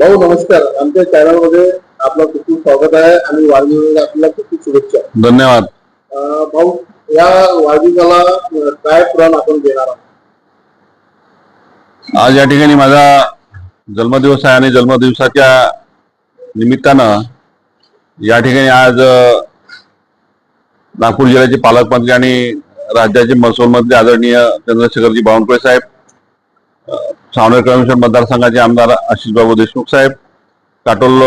भाऊ नमस्कार. आमच्या चॅनलमध्ये आपलं खूप खूप स्वागत आहे आणि वाढदिवसाला आपल्याला खूप खूप शुभेच्छा. धन्यवाद. अं, भाऊ या वाढदिवसाला अं, काय प्रण आपण देणार आहोत? आज या ठिकाणी माझा जन्मदिवस आहे आणि जन्मदिवसाच्या निमित्तानं या ठिकाणी आज अ, नागपूर जिल्ह्याचे पालकमंत्री आणि राज्याचे महसूल मंत्री आदरणीय चंद्रशेखरजी बावनकुळे साहेब सावनेर कमिशन मतदारसंघाचे आमदार आशिषबाबू देशमुख साहेब काटोल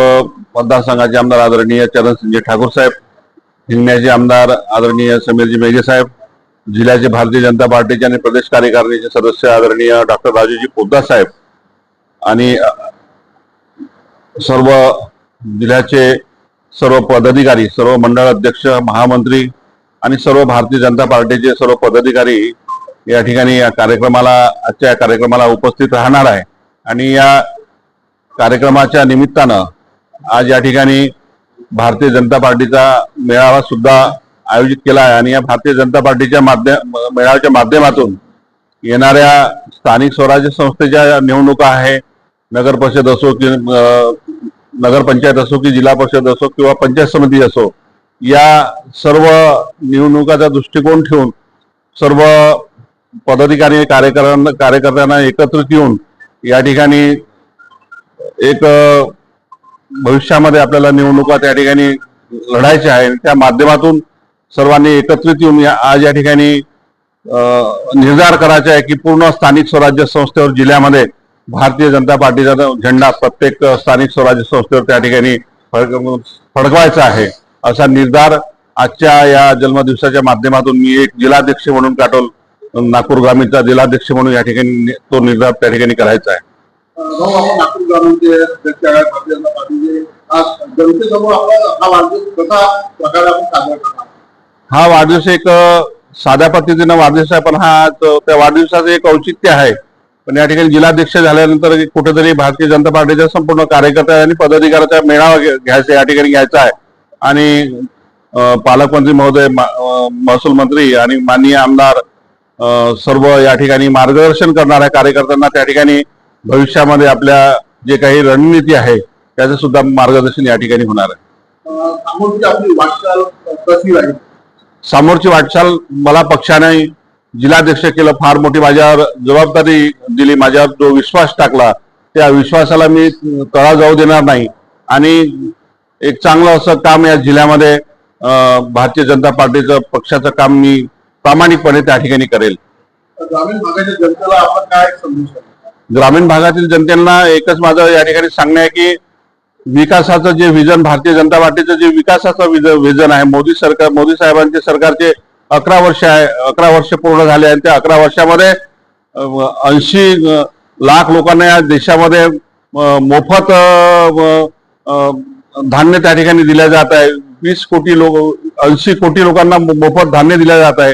मतदारसंघाचे आमदार आदरणीय चरणसिंगजी ठाकूर साहेब हिंगण्याचे आमदार आदरणीय समीरजी मेघे साहेब जिल्ह्याचे भारतीय जनता पार्टीचे आणि प्रदेश कार्यकारिणीचे सदस्य आदरणीय डॉक्टर राजूजी पोद्दार साहेब आणि सर्व जिल्ह्याचे सर्व पदाधिकारी सर्व मंडळ अध्यक्ष महामंत्री आणि सर्व भारतीय जनता पार्टीचे सर्व पदाधिकारी या ठिकाणी या कार्यक्रमाला आजच्या या कार्यक्रमाला उपस्थित राहणार आहे. आणि या कार्यक्रमाच्या निमित्तानं आज या ठिकाणी भारतीय जनता पार्टीचा मेळावा सुद्धा आयोजित केला आहे. आणि या भारतीय जनता पार्टीच्या माध्यम मेळाव्याच्या माध्यमातून येणाऱ्या स्थानिक स्वराज्य संस्थेच्या निवडणुका आहे. नगर परिषद असो की नगरपंचायत असो की जिल्हा परिषद असो किंवा पंचायत समिती असो या सर्व निवडणुकाचा दृष्टिकोन ठेवून सर्व पदाधिकारी कार्यकर्त्यांना कार्यकर्त्यांना एकत्रित येऊन या ठिकाणी एक भविष्यामध्ये आपल्याला निवडणुका त्या ठिकाणी लढायच्या आहे त्या माध्यमातून सर्वांनी एकत्रित येऊन या आज या ठिकाणी निर्धार करायचा आहे की पूर्ण स्थानिक स्वराज्य संस्थेवर जिल्ह्यामध्ये भारतीय जनता पार्टीचा झेंडा प्रत्येक स्थानिक स्वराज्य संस्थेवर त्या ठिकाणी फडकवायचा आहे असा निर्धार आजच्या या जन्मदिवसाच्या माध्यमातून मी एक जिल्हाध्यक्ष म्हणून काटोल नागपूर ग्रामीणचा जिल्हाध्यक्ष म्हणून या ठिकाणी तो निर्धार त्या ठिकाणी करायचा आहे. हा वाढदिवस करणार? हा वाढदिवस एक साध्या पद्धतीनं वाढदिवस आहे पण हा त्या वाढदिवसाचं एक औचित्य आहे. पण या ठिकाणी जिल्हाध्यक्ष झाल्यानंतर कुठेतरी भारतीय जनता पार्टीच्या संपूर्ण कार्यकर्त्या आणि पदाधिकाऱ्याचा मेळावा घ्यायचा या ठिकाणी घ्यायचा आहे. आणि पालकमंत्री महोदय महसूल मंत्री आणि माननीय आमदार सर्व या ठिकाणी मार्गदर्शन करणाऱ्या कार्यकर्त्यांना त्या ठिकाणी भविष्यामध्ये आपल्या जे काही रणनीती आहे त्याचं सुद्धा मार्गदर्शन या ठिकाणी होणार आहे. समोरची वाटचाल मला पक्षाने जिल्हाध्यक्ष केलं फार मोठी माझ्यावर जबाबदारी दिली माझ्यावर जो विश्वास टाकला त्या विश्वासाला मी तळा जाऊ देणार नाही. आणि एक चांगलं असं काम या जिल्ह्यामध्ये भारतीय जनता पार्टीचं पक्षाचं काम मी प्रामाणिकपणे त्या ठिकाणी करेल. ग्रामीण भागाच्या जनतेला आपण काय आहे ग्रामीण भागातील जनतेला एकच माझं या ठिकाणी सांगणं आहे की विकासाचं जे विजन भारतीय जनता पार्टीचं जे विकासाचं विजन आहे मोदी सरकार मोदी साहेबांचे सरकारचे अकरा वर्ष आहे अकरा वर्ष पूर्ण झाले आणि त्या अकरा वर्षामध्ये ऐंशी लाख लोकांना या देशामध्ये मोफत धान्य त्या ठिकाणी दिल्या जात आहे. वीस कोटी लोक ऐंशी कोटी लोकांना मोफत धान्य दिल्या जात आहे.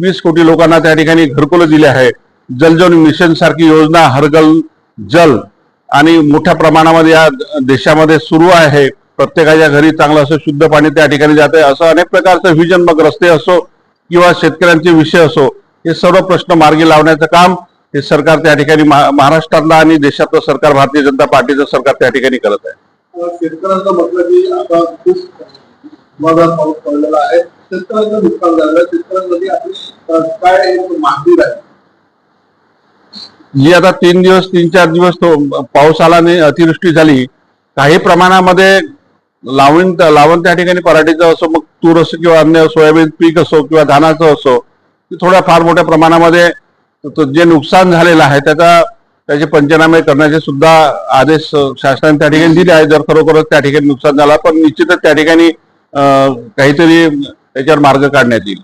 वीस कोटी लोकांना त्या ठिकाणी घरकुलं दिले आहे. जलजीवन मिशन सारखी योजना हरगल जल आणि मोठ्या प्रमाणामध्ये या देशामध्ये सुरू आहे. प्रत्येकाच्या घरी चांगलं असं शुद्ध पाणी त्या ठिकाणी जात आहे असं अनेक प्रकारचं व्हिजन मग रस्ते असो किंवा शेतकऱ्यांचे विषय असो हे सर्व प्रश्न मार्गी लावण्याचं काम हे सरकार त्या ठिकाणी महा- महाराष्ट्रातलं आणि देशातलं सरकार भारतीय जनता पार्टीचं सरकार त्या ठिकाणी करत आहे. शेतकऱ्यांचं म्हटलं की आता खूप पाऊस पडलेला आहे. शेतकऱ्यांचं नुकसान झालं. शेतकऱ्यांसाठी आपली काय मागणी राहील जी आता तीन दिवस तीन चार दिवस तो पाऊस आला आणि अतिवृष्टी झाली काही प्रमाणामध्ये लावण लावण त्या ठिकाणी पराठीचं असो मग तूर असो किंवा अन्य सोयाबीन पीक असो किंवा धानाचं असो थोड्या फार मोठ्या प्रमाणामध्ये जे नुकसान झालेलं आहे त्याचा त्याचे पंचनामे करण्याचे सुद्धा आदेश शासनाने त्या ठिकाणी दिले आहेत. जर खरोखरच त्या ठिकाणी नुकसान झाला पण निश्चितच त्या ठिकाणी काहीतरी त्याच्यावर मार्ग काढण्यात येईल.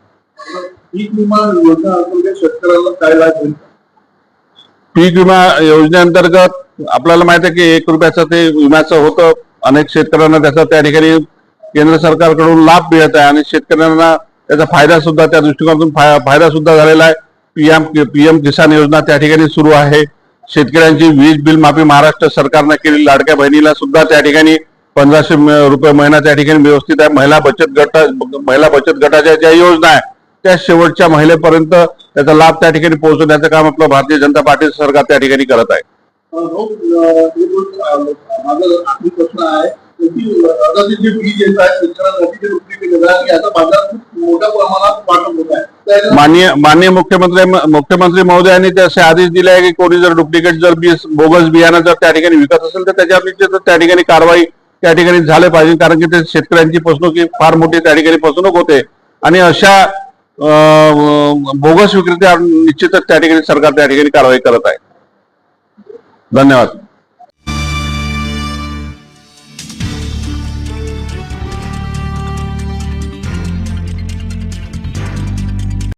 पीक विमा योजना अंतर्गत शेतकऱ्यांना काय लाभ होईल? पीक विमा योजनेअंतर्गत आपल्याला माहिती आहे की एक रुपयाचं ते विम्याचं होतं. अनेक शेतकऱ्यांना त्याचा त्या ठिकाणी केंद्र सरकारकडून लाभ मिळत आहे आणि शेतकऱ्यांना त्याचा फायदा सुद्धा त्या दृष्टिकोनातून फाय- फायदा सुद्धा झालेला आहे. पीएम पीएम किसान योजना त्या ठिकाणी सुरू आहे. शेतकऱ्यांची वीज बिल माफी महाराष्ट्र सरकारनं केली लाडक्या बहिणीला सुद्धा त्या ठिकाणी पंधराशे रुपये महिना त्या ठिकाणी व्यवस्थित आहे. महिला बचत गट महिला बचत गटाच्या ज्या योजना आहे त्या शेवटच्या महिलेपर्यंत त्याचा लाभ त्या ठिकाणी पोहोचवण्याचं काम आपलं भारतीय जनता पार्टी सरकार त्या ठिकाणी करत आहे. माननीय माननीय मुख्यमंत्री मुख्यमंत्री महोदयांनी तसे आदेश दिले आहे की कोणी जर डुप्लिकेट जर बी बोगस बियाणं जर त्या ठिकाणी विकत असेल तर निश्चितच त्या ठिकाणी कारवाई त्या ठिकाणी झाले पाहिजे. कारण की ते शेतकऱ्यांची फसवणूक ही फार मोठी त्या ठिकाणी फसवणूक होते. आणि अशा बोगस विक्रेत्या निश्चितच त्या ठिकाणी सरकार त्या ठिकाणी कारवाई करत आहे. धन्यवाद.